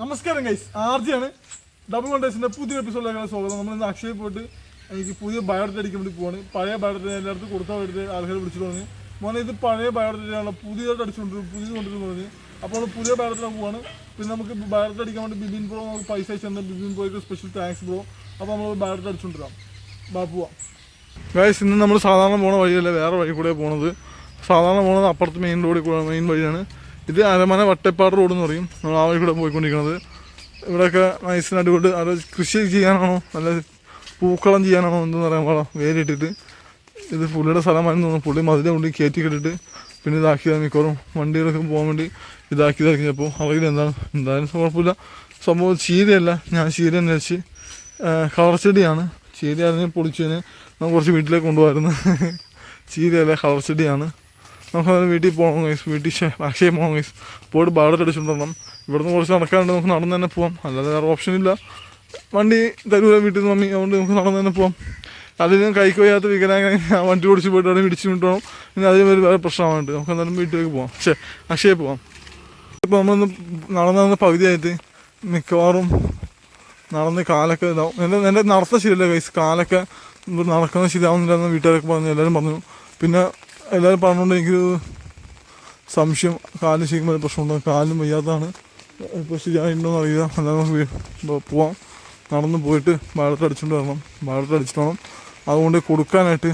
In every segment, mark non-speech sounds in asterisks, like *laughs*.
നമസ്കാരം guys ആർജിയാണ്. Double കോണ്ടേഴ്സിന്റെ പുതിയ എപ്പിസോഡിലേക്ക് സ്വാഗതം. നമ്മൾ ഇന്ന് അക്ഷയ പോയിട്ട് എനിക്ക് പുതിയ ബയോഡേറ്റ് അടിക്കാൻ വേണ്ടി പോവാണ്. പഴയ ബയോഡേറ്റ് എല്ലായിടത്തും കൊടുത്താൽ വേണ്ടി ആൾക്കാർ വിളിച്ചു തുടങ്ങി മോനെ ഇത് പഴയ ബയോഡേറ്റാണ് പുതിയതായിട്ട് അടിച്ചുകൊണ്ട് പുതിയത് കൊണ്ടിരുന്നു പറഞ്ഞു. അപ്പോൾ നമ്മൾ പുതിയ ബയോഡേറ്റ് പോവാണ്. പിന്നെ നമുക്ക് ബയോഡേറ്റ് അടിക്കാൻ വേണ്ടി ബിബിൻ പ്രോ നമുക്ക് പൈസ അയച്ചു തന്നെ. ബിബിൻ പ്രോയ്ക്ക് സ്പെഷ്യൽ താങ്ക്സ് ബ്രോ അപ്പോൾ നമ്മൾ ബയോഡേറ്റ് അടിച്ചുകൊണ്ടിരാം ബാ ഗൈസ് ഇന്ന് നമ്മൾ സാധാരണ പോണ വഴിയല്ല വേറെ വഴി കൂടെ പോണത്. സാധാരണ പോണത് അപ്പുറത്ത് മെയിൻ റോഡിൽ കൂടെ മെയിൻ വഴിയാണ്. ഇത് അരമന വട്ടപ്പാട് റോഡ് എന്ന് പറയും. നമ്മൾ ആ വഴി കൂടെ പോയിക്കൊണ്ടിരിക്കുന്നത്. ഇവിടെയൊക്കെ നൈസിന് അടിപൊളി. അത് കൃഷി ചെയ്യാനാണോ? നല്ല പൂക്കളം ചെയ്യാനാണോ? എന്തെന്ന് പറയാൻ പാടാ. വേലിട്ടിട്ട് ഇത് പുള്ളിയുടെ സ്ഥലമായിരുന്നു തോന്നുന്നു. പുള്ളി മതിലെ കൊണ്ട് കയറ്റി കെട്ടിട്ട് പിന്നെ ഇതാക്കിയതാണ് മിക്കവാറും. വണ്ടികളൊക്കെ പോകാൻ വേണ്ടി ഇതാക്കിയതാക്കിയപ്പോൾ അറിയില്ല എന്താണ്. എന്തായാലും കുഴപ്പമില്ല. സംഭവം ചീരയല്ല. ഞാൻ ചീര എന്ന് വെച്ച് കളർ ചെടിയാണ്. ചീര അതിനെ പൊളിച്ചതിന് നമുക്ക് കുറച്ച് വീട്ടിലേക്ക് കൊണ്ടുപോകായിരുന്നു. *laughs* ചീരയല്ല കളർ ചെടിയാണ്. നമുക്ക് വീട്ടിൽ പോകണം ഗൈസ് വീട്ടിൽ അക്ഷയം പോകണം ഗൈസ് പോയിട്ട് ബാഡറ്റ് അടിച്ചുകൊണ്ടിരണം ഇവിടുന്ന് കുറച്ച് നടക്കാനുണ്ട്. നമുക്ക് നടന്ന് തന്നെ പോവാം. അല്ലാതെ വേറെ ഓപ്ഷൻ ഇല്ല. വണ്ടി തരൂല വീട്ടിൽ നിന്ന് മമ്മി. അതുകൊണ്ട് നമുക്ക് നടന്ന് തന്നെ പോവാം. അതിലും കൈക്ക് വയ്യാത്ത ഞാൻ വണ്ടി ഓടിച്ച് പോയിട്ട് അവിടെ ഇടിച്ച് വിട്ടോണം പിന്നെ അതിന് ഒരു വേറെ പ്രശ്നമായിട്ട് നമുക്ക് എന്തായാലും വീട്ടിലേക്ക് പോവാം. പക്ഷേ അക്ഷയ പോവാം. ഇപ്പോൾ നമ്മളൊന്ന് നടന്നു പകുതിയായിട്ട് മിക്കവാറും നടന്ന് കാലൊക്കെ ഇതാവും. എന്റെ എന്റെ നടത്ത ശരിയല്ല കൈസ് കാലൊക്കെ നടക്കുന്നത് ശരിയാവുന്നില്ല എന്ന് വീട്ടുകാരൊക്കെ പറഞ്ഞു എല്ലാവരും പറഞ്ഞു. പിന്നെ എല്ലാവരും പറഞ്ഞുകൊണ്ട് എനിക്കൊരു സംശയം കാലിന് ശരിക്കും ഒരു പ്രശ്നമുണ്ട്. കാലിനും വയ്യാത്തതാണ്. ഇപ്പോൾ ശരിയായിട്ടുണ്ടോ എന്ന് അറിയില്ല അല്ലാതെ നമുക്ക് പോവാം. നടന്ന് പോയിട്ട് വാഴത്ത് അടിച്ചുകൊണ്ട് വരണം. വാഴത്ത് അടിച്ചിട്ട് വേണം അതുകൊണ്ട് കൊടുക്കാനായിട്ട്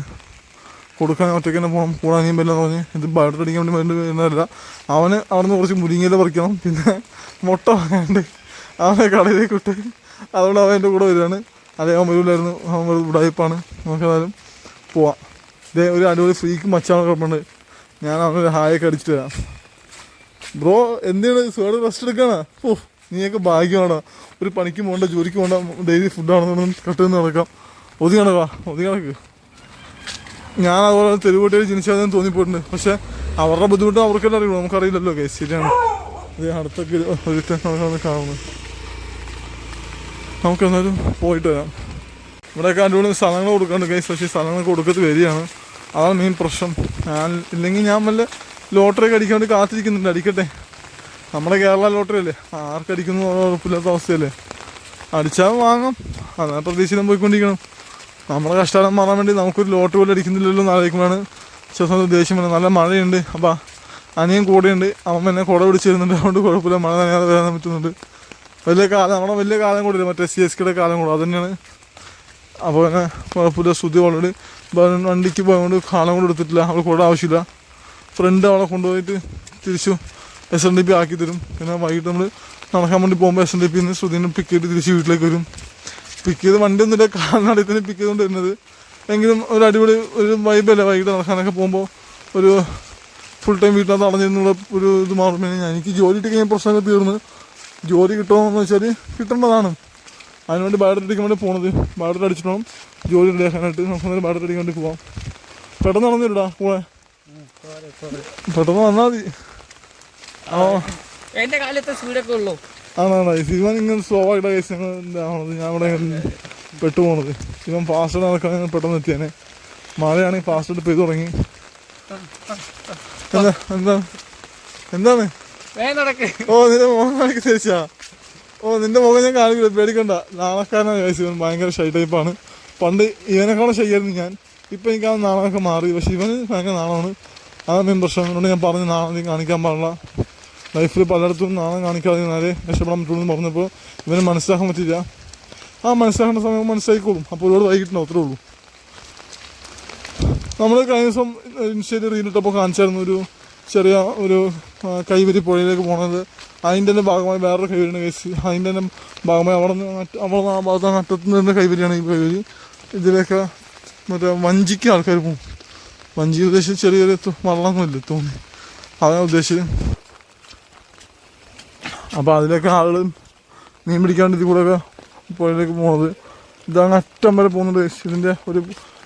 കൊടുക്കാൻ ഒറ്റയ്ക്ക് തന്നെ പോകണം കൂടാൻ അനിയും വരില്ലെന്ന് പറഞ്ഞ് ഇത് വാഴത്ത് അടിക്കാൻ വേണ്ടി വേണ്ടി വരുന്നതല്ല. അവന് അവിടുന്ന് കുറച്ച് മുരിങ്ങയില പറിക്കണം. പിന്നെ മുട്ട വാങ്ങാണ്ട് അവനെ കടയിലേക്ക് വിട്ട് അതുകൊണ്ട് അവൻ എന്റെ കൂടെ വരികയാണ്. അതേ അവൻ വരില്ലായിരുന്നു അവൻ ഉടായ്പാണ് നമുക്കേതായാലും പോവാം. ഇതേ ഒരു അടിപൊളി ഫ്രീക്ക് മച്ചാണ് കിടപ്പുണ്ട് ഞാൻ അവനൊരു ഹായൊക്കെ അടിച്ചിട്ട് വരാം. ബ്രോ എന്തിനാണ് സേഡ് റെസ്റ്റ് എടുക്കാനാ? ഓ നീയൊക്കെ ഭാഗ്യമാണോ ഒരു പണിക്ക് പോകണ്ട ജോലിക്ക് പോകണ്ട ഡെയിലി ഫുഡാണെന്നൊന്നും കട്ടുന്ന നടക്കാം. ഒതുങ്ങി കണക്ക ഒതുങ്ങി നടക്ക്. ഞാൻ അതുപോലെ തെരുവോട്ടിയിൽ ജനിച്ചാൽ തോന്നിപ്പോയിട്ടുണ്ട്. പക്ഷെ അവരുടെ ബുദ്ധിമുട്ട് അവർക്കെല്ലാം അറിയുള്ളൂ. നമുക്കറിയില്ലല്ലോ കേസ് ശരിയാണ്. ഇത് അടുത്തൊക്കെ ഒരു നമുക്കത് കാണുന്നത് നമുക്ക് എന്നാലും പോയിട്ട് വരാം. ഇവിടെയൊക്കെ അടിപൊളി സ്ഥലങ്ങൾ കൊടുക്കാണ്ട് കേസ് പക്ഷേ സ്ഥലങ്ങൾ കൊടുക്കത്ത് വരികയാണ്. അതാണ് മെയിൻ പ്രശ്നം. ഞാൻ ഇല്ലെങ്കിൽ ഞാൻ വല്ല ലോട്ടറി അടിക്കാൻ കാത്തിരിക്കുന്നുണ്ട്. അടിക്കട്ടെ. നമ്മുടെ കേരള ലോട്ടറി അല്ലേ? ആർക്കടിക്കുന്നു ഉറപ്പില്ലാത്ത അവസ്ഥയല്ലേ? അടിച്ചാൽ വാങ്ങാം. അതാ പ്രതീക്ഷിതം പോയിക്കൊണ്ടിരിക്കണം. നമ്മുടെ കഷ്ടകാലം മാറാൻ വേണ്ടി നമുക്കൊരു ലോട്ടറി പോലും അടിക്കുന്നില്ലല്ലോ എന്ന് ചില സമയത്ത് ദേഷ്യം വരുന്നത്. നല്ല മഴയുണ്ട്. അപ്പോൾ അനിയൻ കൂടെയുണ്ട്. അവൻ എന്നെ കുട പിടിച്ച് വരുന്നുണ്ട്. അതുകൊണ്ട് കുഴപ്പമില്ല. മഴ നനയാതെ വരാൻ പറ്റുന്നുണ്ട്. വലിയ കാലം നമ്മുടെ വലിയ കാലം കൂടില്ല മറ്റേ സി എസ് കെയുടെ കാലം കൂടെ. അത് തന്നെയാണ്. അപ്പോൾ തന്നെ കുഴപ്പമില്ല. ശ്രുതി ഓൾറെഡി വണ്ടിക്ക് പോയതുകൊണ്ട് കാണാൻ കൊണ്ട് എടുത്തിട്ടില്ല. അവൾ കൂടെ ആവശ്യമില്ല. ഫ്രണ്ട് അവളെ കൊണ്ടുപോയിട്ട് തിരിച്ചു എസ് എൻ ഡി പി ആക്കി തരും. പിന്നെ വൈകിട്ട് നമ്മൾ നടക്കാൻ വേണ്ടി പോകുമ്പോൾ എസ് എൻ ഡി പിന്ന് ശ്രുതിനെ പിക്ക് ചെയ്ത് തിരിച്ച് വീട്ടിലേക്ക് വരും. പിക്ക് ചെയ്ത് വണ്ടി ഒന്നുമില്ല. കാലിനടിയിൽ തന്നെ പിക്ക് ചെയ്തുകൊണ്ട് വരുന്നത്. എങ്കിലും ഒരു അടിപൊളി ഒരു വൈബല്ലേ വൈകിട്ട് നടക്കാനൊക്കെ പോകുമ്പോൾ ഒരു ഫുൾ ടൈം വീട്ടിനകത്ത് അടഞ്ഞിരുന്നുള്ള ഒരു ഇത് ഞാൻ എനിക്ക് ജോലി കിട്ടി കഴിഞ്ഞാൽ പ്രശ്നമൊക്കെ തീർന്ന്. ജോലി കിട്ടുമോ എന്ന് വെച്ചാൽ കിട്ടേണ്ടതാണ്. അതിനുവേണ്ടി ബാഡറ്റ് അടിക്കാൻ വേണ്ടി പോണത്. ബാഡറ്റ് അടിച്ചിട്ട് വേണം ജോലി ഉണ്ടാക്കാനായിട്ട് നമുക്ക് അന്നേരം ബാഡറ്റ് അടിക്കാൻ വേണ്ടി പോവാം. പെട്ടെന്ന് നടന്നില്ലടാ പോണേ പെട്ടെന്ന് വന്നാൽ മതി. ആ. എന്റെ കാലത്തെ സ്പീഡൊക്കെ ഉള്ളൂ. ആണാണ്. ഇവൻ ഇങ്ങനെ സ്ലോ ആയിട്ട് കേസ് ഞാൻ ഇവിടെ പെട്ടു പെട്ടുപോണത് ഇവൻ ഫാസ്റ്റ് നടക്കാൻ പെട്ടെന്ന് എത്തിയാനെ. മഴയാണെങ്കിൽ ഫാസ്റ്റ് പെയ്തു തുടങ്ങി. എന്താ? എന്താ? എന്താണ്? ഓ നിന്റെ മോഹൻ തിരിച്ചാ ഓ നിന്റെ മുഖം ഞാൻ കാണിക്കില്ല പേടിക്കണ്ട. നാണക്കാരനാണ് ചോദിച്ചു ഇവൻ ഭയങ്കര ഷൈ ടൈപ്പാണ് പണ്ട് ഇവനെക്കാളും ഷൈയായിരുന്നു ഞാൻ. ഇപ്പം എനിക്ക് ആ നാണമൊക്കെ മാറി. പക്ഷെ ഇവന് ഭയങ്കര നാണമാണ്. അതാണ് മെയിൻ പ്രശ്നം. അതുകൊണ്ട് ഞാൻ പറഞ്ഞു നാണം നീ കാണിക്കാൻ പാടില്ല. ലൈഫിൽ പലയിടത്തും നാണം കാണിക്കാതെ നേരെ രക്ഷപ്പെടാൻ പറ്റുള്ളൂ എന്ന് പറഞ്ഞപ്പോൾ ഇവന് മനസ്സിലാക്കാൻ പറ്റില്ല ആ മനസ്സിലാക്കേണ്ട സമയം മനസ്സിലാക്കിക്കോളും അപ്പോൾ ഒരുപാട് വൈകിട്ടുണ്ടാവും അത്രേ ഉള്ളൂ. നമ്മൾ കഴിഞ്ഞ ദിവസം ഇൻസ്റ്റയിൽ റീലിട്ടപ്പോൾ കാണിച്ചായിരുന്നു ഒരു ചെറിയ ഒരു കൈവരി പുഴയിലേക്ക് പോണത്. അതിന്റെ തന്നെ ഭാഗമായി വേറൊരു കൈവരിയാണ് കേസ് അതിന്റെ തന്നെ ഭാഗമായി അവിടെ നിന്ന് അവിടെ നിന്ന് ആ ഭാഗത്ത് അറ്റത്ത് നിന്ന് കൈവരിയാണ് ഈ കൈവരി. ഇതിലൊക്കെ മറ്റേ വഞ്ചിക്ക് ആൾക്കാർ പോകും വഞ്ചി ഉദ്ദേശിച്ച് ചെറിയൊരു വള്ളങ്ങളില്ല തോന്നി അതാണ് ഉദ്ദേശിച്ചത്. അപ്പോൾ അതിലൊക്കെ ആളുകൾ മീൻ പിടിക്കാണ്ട് ഇതിൽ കൂടെയൊക്കെ പുഴയിലേക്ക് പോകുന്നത് ഇതാണ് അറ്റം വരെ പോകുന്നത് ഇതിന്റെ ഒരു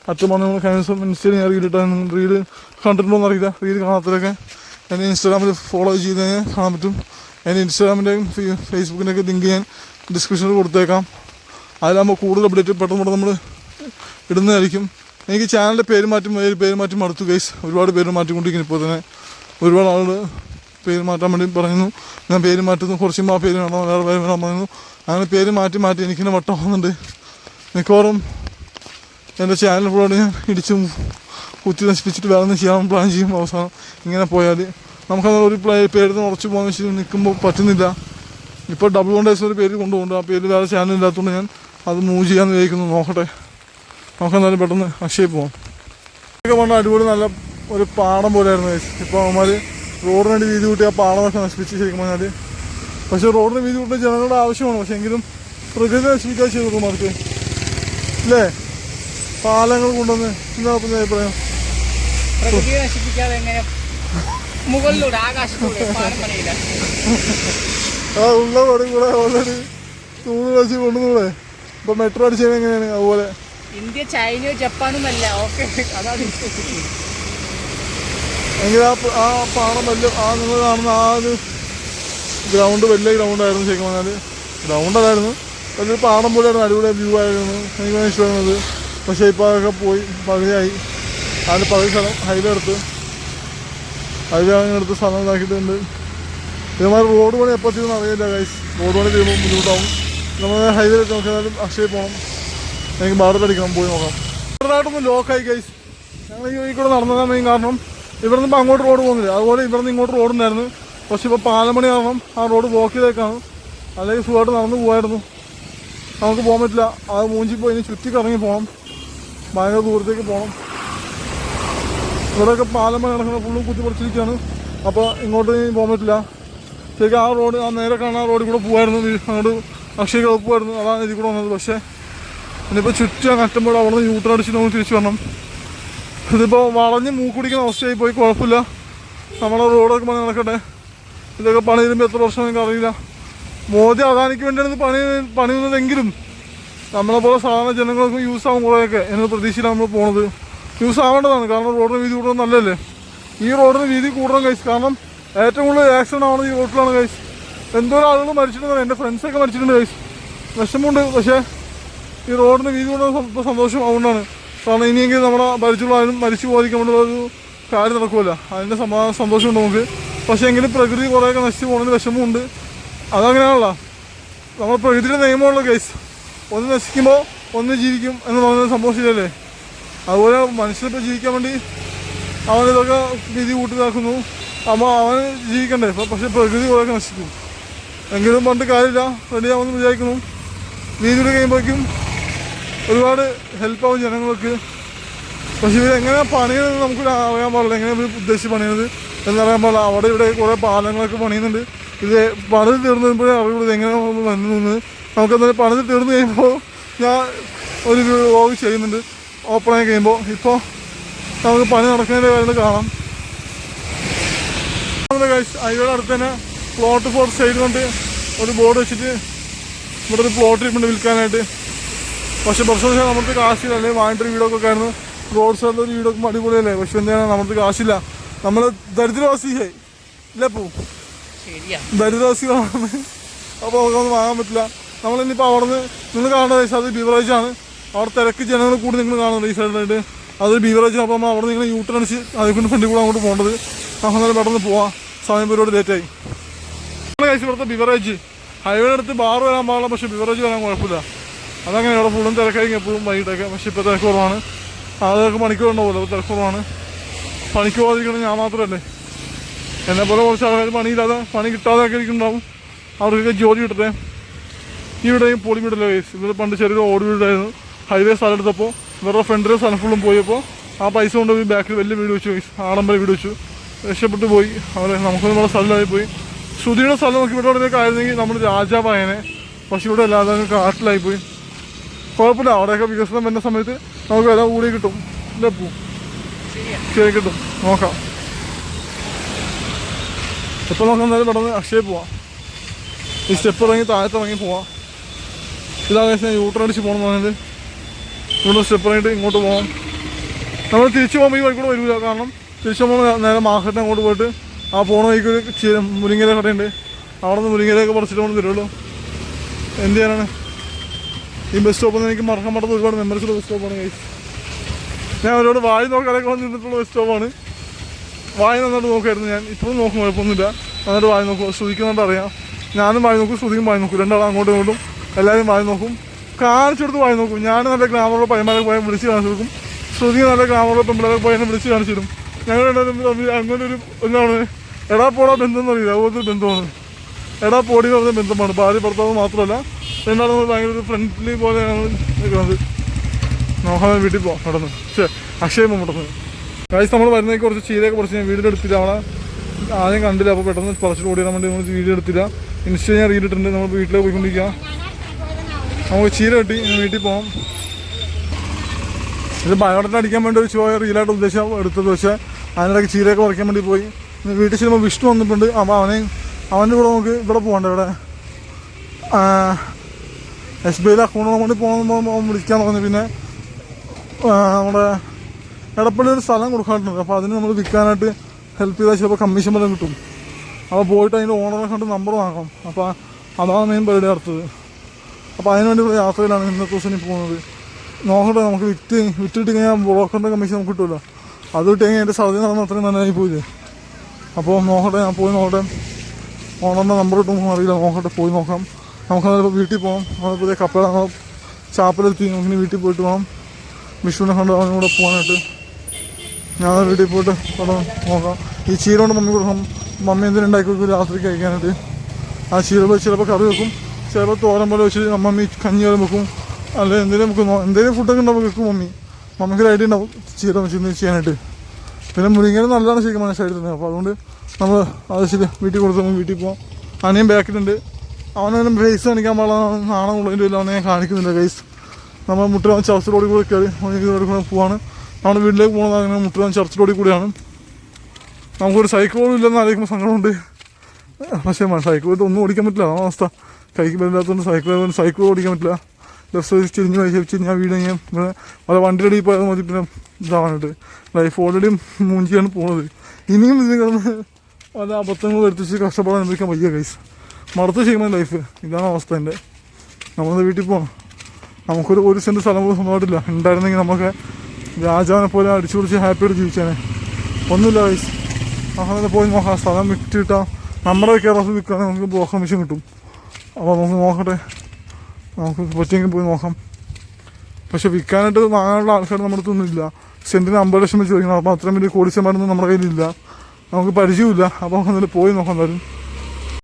അറ്റം വന്ന് നമ്മൾ ദിവസം ഇൻസ്റ്റയിൽ ഞാൻ റീലിട്ടാണ് റീൽ കണ്ടിട്ടുണ്ടോ എന്നറിയില്ല റീൽ കാണാത്തവരൊക്കെ എന്നെ ഇൻസ്റ്റാഗ്രാമിൽ ഫോളോ ചെയ്ത് കഴിഞ്ഞാൽ കാണാൻ പറ്റും. എന്റെ ഇൻസ്റ്റാഗ്രാമിന്റെയും ഫേസ്ബുക്കിന്റെയൊക്കെ ലിങ്ക് ഞാൻ ഡിസ്ക്രിപ്ഷനിൽ കൊടുത്തേക്കാം. അതിലാകുമ്പോൾ കൂടുതൽ അപ്ഡേറ്റ് പെട്ടെന്ന് നമ്മൾ ഇടുന്നതായിരിക്കും. എനിക്ക് ചാനലിന്റെ പേര് മാറ്റി പേര് മാറ്റി മടുത്തു ഗൈസ് ഒരുപാട് പേര് മാറ്റിക്കൊണ്ടിരിക്കുന്നു ഇപ്പോൾ തന്നെ. ഒരുപാട് ആളുകൾ പേര് മാറ്റാൻ വേണ്ടി പറയുന്നു. ഞാൻ പേര് മാറ്റുന്നു. കുറച്ച് ആ പേര് വേണം വേറെ പേര് വേണം പറയുന്നു. അങ്ങനെ പേര് മാറ്റി മാറ്റി എനിക്കിങ്ങനെ വട്ടമാകുന്നുണ്ട് മിക്കവാറും എന്റെ ചാനൽ ഫുള്ളോട് ഞാൻ ഇടിച്ചും കുത്തി നശിപ്പിച്ചിട്ട് വേറെ ഒന്നും ചെയ്യാൻ പ്ലാൻ ചെയ്യും. അവസാനം ഇങ്ങനെ പോയാൽ നമുക്കത് ഒരു പ്ലേ പേര് ഉറച്ചു പോകാൻ വെച്ച് നിൽക്കുമ്പോൾ പറ്റുന്നില്ല. ഇപ്പോൾ ഡബിൾ ഡേയ്സ് ഒരു പേര് കൊണ്ടുപോകുന്നുണ്ട്. ആ പേര് വേറെ ചാനൽ ഇല്ലാത്തതുകൊണ്ട് ഞാൻ അത് മൂവ് ചെയ്യാമെന്ന് വിചാരിക്കുന്നു. നോക്കട്ടെ. നമുക്കെന്നാലും പെട്ടെന്ന് അക്ഷയ പോകാം ഇതൊക്കെ പറഞ്ഞാൽ അടിപൊളി നല്ല ഒരു പാടം പോലെ ആയിരുന്നു ഇപ്പോൾ അവന്മാർ വേണ്ടി വീതി കൂട്ടി ആ പാടമൊക്കെ നശിപ്പിച്ച് ശരിക്കും പറഞ്ഞാൽ പക്ഷേ റോഡിന് വീതി കൂട്ടുന്ന ജനങ്ങളുടെ ആവശ്യമാണ്. പക്ഷേ എങ്കിലും പ്രകൃതി നശിപ്പിക്കാൻ ചെയ്തു മാർക്ക് അല്ലേ പാലങ്ങൾ കൊണ്ടുവന്ന് എന്താ പറഞ്ഞ അഭിപ്രായം? പ്രകൃതിയെ നശിപ്പിക്കാതെ എങ്ങനെ മുകളിലൂടെ ആകാശത്തൂടെ പാലം പണിയില്ല ആ ഉള്ള പടി കൂടെ ഓൾറെഡി തൂണ് വെച്ച് കൊണ്ടുവന്നൂടെ. ഇപ്പൊ മെട്രോ അടിച്ചത് എങ്ങനെയാണ് അതുപോലെ? ഇന്ത്യ ചൈനയോ ജപ്പാനും അല്ല ഓക്കെ. അതാണ് എങ്കിൽ ആ ആ പാടം വലിയ ആ നിങ്ങൾ കാണുന്ന ആ ഒരു ഗ്രൗണ്ട് വലിയ ഗ്രൗണ്ട് ആയിരുന്നു ശരിക്കും പറഞ്ഞാൽ ഗ്രൗണ്ട് അതായിരുന്നു വലിയൊരു പാടം പോലെയായിരുന്നു അടിപൊളി വ്യൂ ആയിരുന്നു. എനിക്ക് ഇഷ്ടമായിരുന്നത് പക്ഷേ ഇപ്പോൾ അതൊക്കെ പോയി പകുതിയായി. അതിന് പകുതി സ്ഥലം ഹൈവേ എടുത്ത്. ഹൈവേ എടുത്ത് സ്ഥലം ഇതാക്കിയിട്ടുണ്ട്. ഇതുമാതിരി റോഡ് പണി എപ്പോൾ തീരുമെന്ന് അറിയില്ല ഗൈസ് റോഡ് പണി തീരുമ്പോൾ ബുദ്ധിമുട്ടാവും. നമ്മൾ ഹൈവേ നോക്കിയാലും അക്ഷയ പോകണം. എനിക്ക് ബാർഡർ അടിക്കണം പോയി നോക്കാം. ചെറുതായിട്ടൊന്ന് ലോക്കായി ഗൈസ് ഞങ്ങൾ ഈ കൂടെ നടന്നതാ മെയിൻ കാരണം ഇവിടെ നിന്ന് അങ്ങോട്ട് റോഡ് പോകുന്നില്ല. അതുപോലെ ഇവിടെ നിന്ന് ഇങ്ങോട്ട് റോഡ് ഉണ്ടായിരുന്നു. പക്ഷെ ഇപ്പോൾ പാലമണി കാരണം ആ റോഡ് ബ്ലോക്ക് ചെയ്തേക്കാണ്. അല്ലെങ്കിൽ സുഖമായിട്ട് നടന്നു പോകായിരുന്നു നമുക്ക് പോകാൻ പറ്റില്ല. അത് മൂഞ്ചി പോയി ഇനി ചുറ്റി കറങ്ങി പോകണം ഭയങ്കര ദൂരത്തേക്ക് പോകണം ഇവിടെയൊക്കെ പാലം കിടക്കുന്ന ഫുള്ളും കുത്തി പറിച്ചിരിക്കുകയാണ് അപ്പോൾ ഇങ്ങോട്ട് പോകാൻ പറ്റില്ല. ശരിക്കും ആ റോഡ് ആ നേരെ കാണാൻ റോഡിൽ കൂടെ പോകുമായിരുന്നു അങ്ങോട്ട് അക്ഷയ പോകുമായിരുന്നു അതാണ് ഇതിൽ കൂടെ വന്നത്. പക്ഷേ ഇനിയിപ്പോൾ ചുറ്റും കറ്റുമ്പോൾ അവിടെ നിന്ന് യൂട്ടർ അടിച്ച് നമുക്ക് തിരിച്ചു വരണം. ഇതിപ്പോൾ വളഞ്ഞ് മൂക്കുടിക്കുന്ന അവസ്ഥയായി പോയി കുഴപ്പമില്ല. നമ്മളെ റോഡൊക്കെ പണി നടക്കട്ടെ. ഇതൊക്കെ പണി തരുമ്പോൾ എത്ര വർഷം എനിക്ക് അറിയില്ല മോദി അദാനിക്ക് വേണ്ടിയാണ് പണി പണിയുന്നതെങ്കിലും നമ്മളെ പോലെ സാധാരണ ജനങ്ങൾക്കും യൂസ് ആവും കുറേയൊക്കെ എന്ന പ്രതീക്ഷയിലാണ് നമ്മൾ പോണത്. യൂസ് ആവേണ്ടതാണ്. കാരണം റോഡിന് വീതി കൂടുതൽ നല്ലതല്ലേ? ഈ റോഡിന് വീതി കൂടണം കഴിച്ച് കാരണം ഏറ്റവും കൂടുതൽ ആക്സിഡന്റ് ആവുന്നത് ഈ റോഡിലാണ് കഴിച്ച് എന്തോ ആളുകൾ മരിച്ചിട്ടുണ്ട് എന്റെ ഫ്രണ്ട്സൊക്കെ മരിച്ചിട്ടുണ്ട് കഴിച്ച് വിഷമമുണ്ട്. പക്ഷേ ഈ റോഡിന് വീതി ഇപ്പോൾ സന്തോഷം അതുകൊണ്ടാണ് കാരണം ഇനിയെങ്കിലും നമ്മുടെ ഭരിച്ചുള്ളവരും മരിച്ചു പോകാതിരിക്കാൻ വേണ്ടിയുള്ള ഒരു കാര്യം നടക്കുമല്ല അതിന്റെ സമാധാന സന്തോഷമുണ്ട് നമുക്ക്. പക്ഷേ എങ്കിലും പ്രകൃതി കുറേയൊക്കെ നശിച്ചു പോകുന്നതിന് വിഷമമുണ്ട്. അതങ്ങനെയാണല്ലോ. നമ്മൾ പ്രകൃതിയുടെ നിയമമുള്ള കേസ് ഒന്ന് നശിക്കുമ്പോൾ ഒന്ന് ജീവിക്കും എന്ന് പറയുന്നത് സംഭവിച്ചില്ലല്ലേ അതുപോലെ മനുഷ്യരിപ്പോൾ ജീവിക്കാൻ വേണ്ടി അവനിതൊക്കെ വിധി കൂട്ടിതാക്കുന്നു. അപ്പോൾ അവൻ ജീവിക്കണ്ടേ? പക്ഷേ പ്രകൃതി കുറേയൊക്കെ നശിക്കും. എങ്കിലും പണ്ട് കാര്യമില്ല. റെഡിയാവുമെന്ന് വിചാരിക്കുന്നു. വീതിയുടെ കഴിയുമ്പോഴേക്കും ഒരുപാട് ഹെൽപ്പാവും ജനങ്ങൾക്ക്. പക്ഷെ എങ്ങനെ പണിയുന്നത് നമുക്ക് അറിയാൻ പാടില്ല. എങ്ങനെ ഇവർ ഉദ്ദേശിച്ച് പണിയുന്നത് എന്നറിയാൻ പാടില്ല. അവിടെ ഇവിടെ കുറേ പാലങ്ങളൊക്കെ പണിയുന്നുണ്ട്. ഇത് പണിത് തീർന്നു കഴിയുമ്പോഴേ അറിയുള്ളൂ എങ്ങനെ വന്നു നമുക്ക് എന്തായാലും പണിത് തീർന്നു കഴിയുമ്പോൾ ഞാൻ ഒരു വ്ലോഗ് ചെയ്യുന്നുണ്ട്. ഓപ്പണായി കഴിയുമ്പോൾ. ഇപ്പോൾ നമുക്ക് പണി നടക്കുന്നതിന്റെ കാര്യങ്ങൾ കാണാം. ഹൈവേയുടെ അടുത്ത് തന്നെ പ്ലോട്ട് ഫോർ സൈഡ് കൊണ്ട് ഒരു ബോർഡ് വെച്ചിട്ട് ഇവിടെ ഒരു പ്ലോട്ട് ഇരിപ്പുണ്ട് വിൽക്കാനായിട്ട്. പക്ഷെ പ്രശ്നം നമുക്ക് കാശില്ല. അല്ലെങ്കിൽ വാങ്ങിട്ടൊരു വീടൊക്കെ ആയിരുന്നു റോഡ് സൈഡിൽ ഒരു വീടൊക്കെ അടിപൊളിയല്ലേ? പക്ഷെ എന്താണ് നമുക്ക് കാശില്ല. നമ്മൾ ദരിദ്രവാസിയായി ഇല്ലേ പോ ദരിദ്രവാസികളാണ്. അപ്പോൾ നമുക്കൊന്നും വാങ്ങാൻ പറ്റില്ല. നമ്മളിനിപ്പോൾ അവിടെ നിന്ന് നിങ്ങൾ കാണുന്ന സൈസ് അത് ബീവറേജ് ആണ്. അവിടെ തിരക്ക് ജനങ്ങൾ കൂടി നിങ്ങൾ കാണുന്നുണ്ട് ഈ സൈഡിലായിട്ട് അത് ബീവറേജ് അപ്പോൾ നമ്മൾ അവിടെ നിങ്ങൾ യൂട്ടർ അടിച്ച് അതിക്കൊണ്ട് ഫ്രണ്ടിൽ കൂടെ അങ്ങോട്ട് പോകേണ്ടത്. അങ്ങനെ പെട്ടെന്ന് പോവാം. സമയം പരിപാടി ലേറ്റായി കഴിച്ച് ഇവിടുത്തെ ബിവറേജ് ഹൈവേയുടെ അടുത്ത് ബാർ വരാൻ പാടില്ല പക്ഷേ ബിവറേജ് വരാൻ കുഴപ്പമില്ല. അതങ്ങനെ ഇവിടെ ഫുള്ളും തിരക്കായിരിക്കും എപ്പോഴും വൈകിട്ടൊക്കെ. പക്ഷേ ഇപ്പോൾ തിരക്ക് കുറവാണ്. അതൊക്കെ പണിക്കൂർ ഉണ്ടാവുമല്ലോ അപ്പോൾ തിരക്ക് കുറവാണ്. പണിക്ക് പോകാതിരിക്കണം ഞാൻ മാത്രമല്ലേ. എന്നെപ്പോലെ പോലെ കുറച്ച് ആൾക്കാർ പണിയില്ലാതെ പണി കിട്ടാതെ ഒക്കെ ഇരിക്കുന്നുണ്ടാവും. അവർക്കൊക്കെ ജോലി കിട്ടട്ടെ. ഈ വീടെയും പൊളി വീടല്ലോ കേസ് ഇവിടെ പണ്ട് ചെറിയൊരു ഓട് വീടായിരുന്നു ഹൈവേ സ്ഥലം എടുത്തപ്പോൾ വേറെ ഫ്രണ്ടിലെ സ്ഥലം ഫുള്ളും പോയപ്പോൾ ആ പൈസ കൊണ്ട് പോയി ബാക്കിൽ വലിയ വീട് വെച്ചു കേസ് ആഡംബര വീട് വെച്ചു. രക്ഷപ്പെട്ടു പോയി. അവരെ നമുക്ക് നമ്മുടെ സ്ഥലമായി പോയി ശ്രുതിയുടെ സ്ഥലം നോക്കി ഇവിടെ എവിടെയൊക്കെ ആയിരുന്നെങ്കിൽ നമ്മൾ രാജാവായനെ പക്ഷെ ഇവിടെ അല്ലാതെ കാട്ടിലായി പോയി കുഴപ്പമില്ല. അവിടെയൊക്കെ വികസനം വരുന്ന സമയത്ത് നമുക്ക് വില കൂടി കിട്ടും. ഇല്ല പൂ. ശരി കിട്ടും. നോക്കാം. എപ്പോൾ നമുക്ക് എന്തായാലും പെട്ടെന്ന് അക്ഷയ പോവാം. ഈ സ്റ്റെപ്പ് ഇറങ്ങി താഴത്തിറങ്ങി പോവാം. ഞാൻ യൂട്ടർ അടിച്ച് പോകണം പറഞ്ഞത്. ഇവിടെ സ്റ്റെപ്പറായിട്ട് ഇങ്ങോട്ട് പോകാം നമ്മൾ തിരിച്ചു പോകുമ്പോൾ ഈ വഴി കൂടെ വരില്ല കാരണം തിരിച്ചു പോകുമ്പോൾ നേരെ മാർക്കറ്റിന് അങ്ങോട്ട് പോയിട്ട് ആ പോണ വഴിക്ക് ഒരു മുരിങ്ങര കടയുണ്ട്. അവിടെ നിന്ന് മുരിങ്ങയിലൊക്കെ പറിച്ചിട്ട് പോകണം തരുള്ളൂ എന്ത് ചെയ്യാനാണ്? ഈ ബസ് സ്റ്റോപ്പിൽ നിന്ന് എനിക്ക് മറക്കാൻ പറ്റാത്ത ഒരുപാട് മെമ്മറീസുള്ള ബസ് സ്റ്റോപ്പാണ് കൈ ഞാൻ അവരോട് വായി നോക്കാനൊക്കെ വന്ന് നിന്നിട്ടുള്ള ബസ് സ്റ്റോപ്പാണ് വായി നന്നായിട്ട് നോക്കായിരുന്നു ഞാൻ. ഇപ്പോഴും നോക്കും കുഴപ്പമൊന്നുമില്ല. നന്നായിട്ട് വായി നോക്കും. ശ്രുതിക്കുന്നുണ്ട് അറിയാം. ഞാനും വായി നോക്കും ശ്രുതിയും വായി നോക്കും. രണ്ടാളും അങ്ങോട്ടും ഇങ്ങോട്ടും എല്ലാവരും വായി നോക്കും. കാണിച്ചെടുത്ത് വായി നോക്കും. ഞാൻ നല്ല ഗ്രാമറുള്ള പയ്യന്മാരെ പോയാൽ വിളിച്ച് കാണിച്ചു കൊടുക്കും. ശ്രുതി നല്ല ഗ്രാമറുള്ള പെമ്പിളരെ പോയി എന്നെ വിളിച്ച് കാണിച്ചു തരും. ഞങ്ങൾ തമ്മിൽ അങ്ങനെ ഒരു എന്താണ്? എടാ പോടാ ബന്ധം എന്ന് അറിയില്ല. അതുപോലത്തെ ബന്ധമാണ്. എടാ പോടി എന്ന് പറഞ്ഞ ബന്ധമാണ്. ഭാര്യ ഭർത്താവ് മാത്രമല്ല നമ്മൾ ഭയങ്കര ഒരു ഫ്രണ്ട്ലി പോലെയാണ് നിൽക്കുന്നത്. നോക്കാൻ വീട്ടിൽ പോകാം നടന്ന്. ശേ അക്ഷയം മുടന്ന് കാഴ്ച നമ്മൾ വരുന്നതിന് കുറച്ച് ചീരയൊക്കെ കുറച്ച് ഞാൻ വീടിന്റെ എടുത്തില്ല. അവളെ ആദ്യം കണ്ടില്ല. അപ്പോൾ പെട്ടെന്ന് പറിച്ചിട്ട് ഓടിയാൻ വേണ്ടി നമ്മൾ വീഡിയോ എടുത്തില്ല. ഇൻസ്റ്റ ഞാൻ റീലിട്ടുണ്ട് നമ്മൾ വീട്ടിലേക്ക് പോയിക്കൊണ്ടിരിക്കുക നമുക്ക് ചീര കിട്ടി വീട്ടിൽ പോകാം ഇത് ബയോഡേറ്റ അടിക്കാൻ വേണ്ടി ഒരു ചോയ റീലായിട്ട് ഉദ്ദേശം എടുത്തത് പക്ഷേ അതിനിടയ്ക്ക് ചീരയൊക്കെ പറിക്കാൻ വേണ്ടി പോയി. വീട്ടിൽ ചെല്ലുമ്പോൾ വിഷ്ണു വന്നിട്ടുണ്ട്. അപ്പോൾ അവനെ അവന്റെ കൂടെ നമുക്ക് ഇവിടെ പോകണ്ട ഇവിടെ. എസ് ബി ഐയിൽ അക്കൗണ്ട് കൊണ്ട് പോകുമ്പോൾ വിളിക്കാൻ തുടങ്ങി പിന്നെ നമ്മുടെ എടപ്പള്ളി ഒരു സ്ഥലം കൊടുക്കാറുണ്ട് അപ്പോൾ അതിന് നമ്മൾ വിൽക്കാനായിട്ട് ഹെൽപ്പ് ചെയ്താൽ ചിലപ്പോൾ കമ്മീഷൻ വല്ലതും കിട്ടും. അപ്പോൾ പോയിട്ട് അതിന്റെ ഓണറെ കണ്ട് നമ്പർ വാങ്ങാം അപ്പോൾ അതാണ് മെയിൻ പരിപാടി അടുത്തത് അപ്പോൾ അതിനുവേണ്ടി യാത്രയിലാണ് ഇന്നത്തെ ദിവസം ഇനി പോകുന്നത്. നോക്കട്ടെ നമുക്ക് വിറ്റ് വിറ്റിട്ട് കഴിഞ്ഞാൽ ബ്രോക്കറിന്റെ കമ്മീഷൻ നമുക്ക് കിട്ടുമല്ലോ. അത് വിട്ട് കഴിഞ്ഞാൽ എന്റെ സൗദി നടന്ന അത്രയും നന്നായി പോയില്ലേ? അപ്പോൾ നോക്കട്ടെ ഞാൻ പോയി നോക്കട്ടെ. ഓണറിന്റെ നമ്പർ കിട്ടും അറിയില്ല. നോക്കട്ടെ പോയി നോക്കാം. നമുക്ക് അതിപ്പോൾ വീട്ടിൽ പോകാം നമ്മൾ പുതിയ കപ്പല ചാപ്പലെത്തി നമുക്കിനി വീട്ടിൽ പോയിട്ട് പോകാം വിഷുവിനെ കണ്ട് അവനും കൂടെ പോകാനായിട്ട് ഞാൻ വീട്ടിൽ പോയിട്ട് അവിടെ നോക്കാം. ഈ ചീര കൊണ്ട് മമ്മി കൊടുക്കാം മമ്മി എന്തിനുണ്ടാക്കി കൊടുക്കും രാത്രി കഴിക്കാനായിട്ട്? ആ ചീര ചിലപ്പോൾ കറി വെക്കും. ചിലപ്പോൾ തോരൻ പോലെ വെച്ച് മമ്മി കഞ്ഞി പോലെ വെക്കും. അല്ലെ എന്തെങ്കിലും നമുക്ക് എന്തെങ്കിലും ഫുഡൊക്കെ ഉണ്ടാവും വെക്കും മമ്മി. മമ്മിക്ക് ഒരു ഐഡിയ ഉണ്ടാവും ചീര വെച്ച് ചെയ്യാനായിട്ട്. പിന്നെ മുരിങ്ങ നല്ലതാണ് ശരിക്കും മനസ്സിലായിട്ട് തന്നെ അപ്പോൾ അതുകൊണ്ട് നമ്മൾ അത് ശരി വീട്ടിൽ കൊടുത്ത് നമുക്ക് വീട്ടിൽ പോകാം അനിയൻ ബാക്കിലുണ്ട് അവനവനും ഫേസ് കാണിക്കാൻ പാടില്ല നാണമുള്ളതിന്റെ ഇല്ല. അവനെ കാണിക്കുന്നില്ല ഗൈസ് നമ്മൾ മുട്ടുകാൻ ചർച്ച് റോഡിൽ കൂടെ കയറി റോഡിൽ കൂടെ പോവാണ്. നമ്മുടെ വീട്ടിലേക്ക് പോകുന്നത് അങ്ങനെ മുട്ടുകാൻ ചർച്ച് റോഡിൽ കൂടിയാണ്. നമുക്കൊരു സൈക്കിളും ഇല്ലെന്ന് ആലോചിക്കുമ്പോൾ സങ്കടമുണ്ട്. പക്ഷേ സൈക്കിൾ ഒന്നും ഓടിക്കാൻ പറ്റില്ല. അവസ്ഥ. കൈക്ക് ഇല്ലാത്തതുകൊണ്ട് സൈക്കിൾ സൈക്കിൾ ഓടിക്കാൻ പറ്റില്ല. ലെഫ്റ്റ് സൈഡ് വഴി ചിരിച്ച് ഞാൻ വീട് കഴിഞ്ഞാൽ ഇവിടെ വല്ല വണ്ടിയുടെ അടിയിൽ പോയത് മതി പിന്നെ ഇതാവാനായിട്ട് ലൈഫ് ഓൾറെഡി മൂഞ്ചിയാണ് പോകുന്നത് ഇനിയും ഇതിന് കിടന്ന് പല അബദ്ധങ്ങൾ വരുത്തിച്ച് കഷ്ടപ്പാടാൻ അനുഭവിക്കാൻ വയ്യ കൈസ് മറത്ത് ചെയ്യുമ്പോൾ ലൈഫ് ഇതാണ് അവസ്ഥ എന്റെ. നമ്മളത് വീട്ടിൽ പോകണം നമുക്കൊരു ഒരു സെന്റ് സ്ഥലം പോലും സ്വന്തമായിട്ടില്ല. ഉണ്ടായിരുന്നെങ്കിൽ നമുക്ക് രാജാവിനെ പോലെ അടിച്ചു പിടിച്ച് ഹാപ്പിയായിട്ട് ജീവിച്ചേനെ. ഒന്നുമില്ല കൈസ് അങ്ങനെ പോയി നോക്കാം സ്ഥലം വിട്ടിട്ടാൽ നമ്മുടെ കേരളത്തിൽ വിൽക്കുകയാണെങ്കിൽ നമുക്ക് ബോക്കമിഷൻ മെഷീൻ കിട്ടും. അപ്പോൾ നമുക്ക് നോക്കട്ടെ. നമുക്ക് പറ്റിയെങ്കിൽ പോയി നോക്കാം. പക്ഷെ വിൽക്കാനായിട്ട് വാങ്ങാനുള്ള ആൾക്കാർ നമ്മുടെ അടുത്തൊന്നുമില്ല സെന്റിന് അമ്പത് ലക്ഷം വെച്ച് ചോദിക്കണം അപ്പോൾ അത്രയും വലിയ കോടിച്ചമാരൊന്നും നമ്മുടെ കയ്യിലില്ല. നമുക്ക് പരിചയമില്ല അപ്പോൾ നമുക്ക് എന്നിട്ട് പോയി നോക്കാം എന്തായാലും.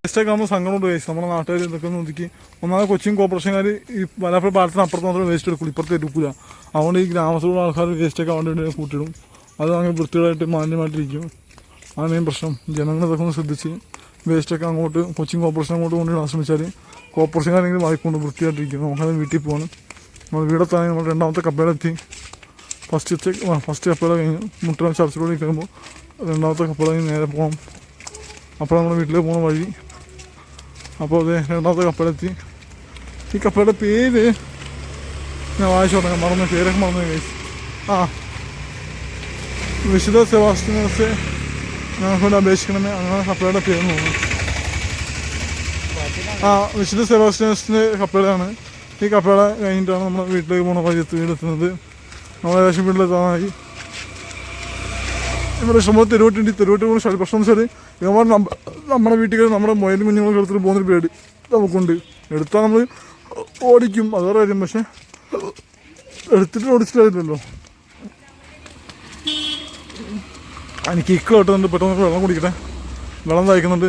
വേസ്റ്റൊക്കെ ആകുമ്പോൾ സങ്കടമുണ്ട് വേസ്റ്റ് നമ്മുടെ നാട്ടുകാർ ഇതൊക്കെ ഒന്ന് ഒതുക്കി. ഒന്നാമത് കൊച്ചിൻ കോർപ്പറേഷൻകാർ ഈ വലപ്പുഴ പാലത്തിന് അപ്പുറത്ത് മാത്രമേ വേസ്റ്റ് എടുക്കുള്ളൂ ഇപ്പുറത്ത് എടുക്കില്ല അതുകൊണ്ട് ഈ ഗ്രാമത്തിലുള്ള ആൾക്കാർ വേസ്റ്റൊക്കെ അവിടെ വേണ്ടി കൂട്ടിയിടും. അത് അങ്ങനെ വൃത്തികളായിട്ട് മാന്യമായിട്ടിരിക്കും. ആ മെയിൻ പ്രശ്നം. ജനങ്ങൾ ഇതൊക്കെ ഒന്ന് ശ്രദ്ധിച്ച് വേസ്റ്റൊക്കെ അങ്ങോട്ട് കൊച്ചിൻ കോർപ്പറേഷൻ അങ്ങോട്ട് കൊണ്ടുവരാൻ ശ്രമിച്ചാൽ കോർപ്പറേഷൻകാരെങ്കിലും വായിക്കൊണ്ട് വൃത്തിയായിട്ടിരിക്കും നമുക്കത് വീട്ടിൽ പോകണം നമ്മൾ വീടെത്താൻ നമ്മൾ രണ്ടാമത്തെ കപ്പയിലെത്തി ഫസ്റ്റ് ഫസ്റ്റ് കപ്പല കഴിഞ്ഞ് മുട്ട ചർച്ചിലൂടെ കഴിയുമ്പോൾ രണ്ടാമത്തെ കപ്പല കഴിഞ്ഞ് നേരെ പോകാം അപ്പോൾ നമ്മൾ വീട്ടിൽ പോകുന്ന വഴി. അപ്പോൾ അതെ രണ്ടാമത്തെ കപ്പലെത്തി. ഈ കപ്പയുടെ പേര് ഞാൻ വായിച്ചു തുടങ്ങാം. മറന്നു പേരൊക്കെ മറന്നു കഴിച്ചു ആ. വിശുദ്ധ സെബാസ്റ്റിനോസ് ഞങ്ങൾക്കൊണ്ട് അപേക്ഷിക്കണമെന്ന് അങ്ങനെ കപ്പയുടെ പേര് തോന്നുന്നു ആ വിശുദ്ധ സെബാസ്റ്റിനോസിന്റെ കപ്പേളയാണ് ഈ കപ്പേള കഴിഞ്ഞിട്ടാണ് നമ്മൾ വീട്ടിലേക്ക് വഴി എത്തി വീടെത്തുന്നത് നമ്മൾ ഏകദേശം വീട്ടിലെത്താനായി. ഇവിടെ ഇഷ്ടംപോലെ തെരുവോട്ടുണ്ട്. തെരുവോട്ട് പോകുന്ന ശരി പ്രശ്നം വെച്ചാൽ ഇവന്മാർ നമ്മുടെ വീട്ടിൽ നമ്മുടെ മൊയൽ കുഞ്ഞുങ്ങളൊക്കെ എടുത്തിട്ട് പോകുന്നൊരു പേടി നമുക്കുണ്ട്. എടുത്താൽ നമ്മൾ ഓടിക്കും. അതോടെ കാര്യം. പക്ഷേ എടുത്തിട്ട് ഓടിച്ചിട്ടില്ലല്ലോ. എനിക്ക് കിക്ക് കിട്ടുന്നുണ്ട് പെട്ടെന്ന് വെള്ളം കുടിക്കട്ടെ. വെള്ളം തയ്ക്കുന്നുണ്ട്.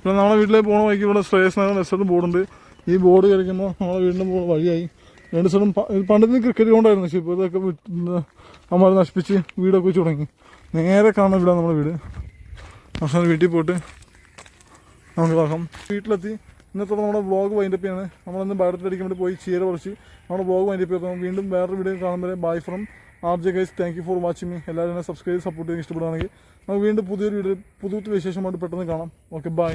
പിന്നെ നമ്മളെ വീട്ടിലേക്ക് പോകണ വഴിക്ക് ഇവിടെ ശ്രേയസ് നഗർ റെസ്റ്റോറന്റ് ബോർഡുണ്ട്. ഈ ബോർഡ് കളിക്കുമ്പോൾ നമ്മളെ വീടിന്റെ വഴിയായി. രണ്ട് സ്ഥലം പണ്ടത്തെ ക്രിക്കറ്റ് കൊണ്ടായിരുന്നു പക്ഷേ ഇപ്പോൾ ഇതൊക്കെ നമ്മൾ നശിപ്പിച്ച് വീടൊക്കെ വെച്ച് തുടങ്ങി. നേരെ കാണുന്ന വീടാണ് നമ്മുടെ വീട്. പക്ഷെ വീട്ടിൽ പോയിട്ട് നമുക്ക് നോക്കാം. വീട്ടിലെത്തി. ഇന്നത്തോടെ നമ്മുടെ വ്ളോഗ് വൈൻഡപ്പ് ചെയ്യാണ്. നമ്മളിന്ന് ബയോഡേറ്റ് വേണ്ടി പോയി. ചീര പറിച്ച്. നമ്മുടെ വ്ളോഗ് വൈൻഡപ്പ് ചെയ്തപ്പോൾ വീണ്ടും വേറൊരു വീഡിയോ കാണുമ്പോൾ bye from R J guys thank you for watching me എല്ലാവരും എന്നെ സബ്സ്ക്രൈബ് സപ്പോർട്ട് ചെയ്യാൻ ഇഷ്ടപ്പെടുകയാണെങ്കിൽ നമുക്ക് വീണ്ടും പുതിയൊരു വീഡിയോ പുതിയ വിശേഷമായിട്ട് പെട്ടെന്ന് കാണാം. Okay bye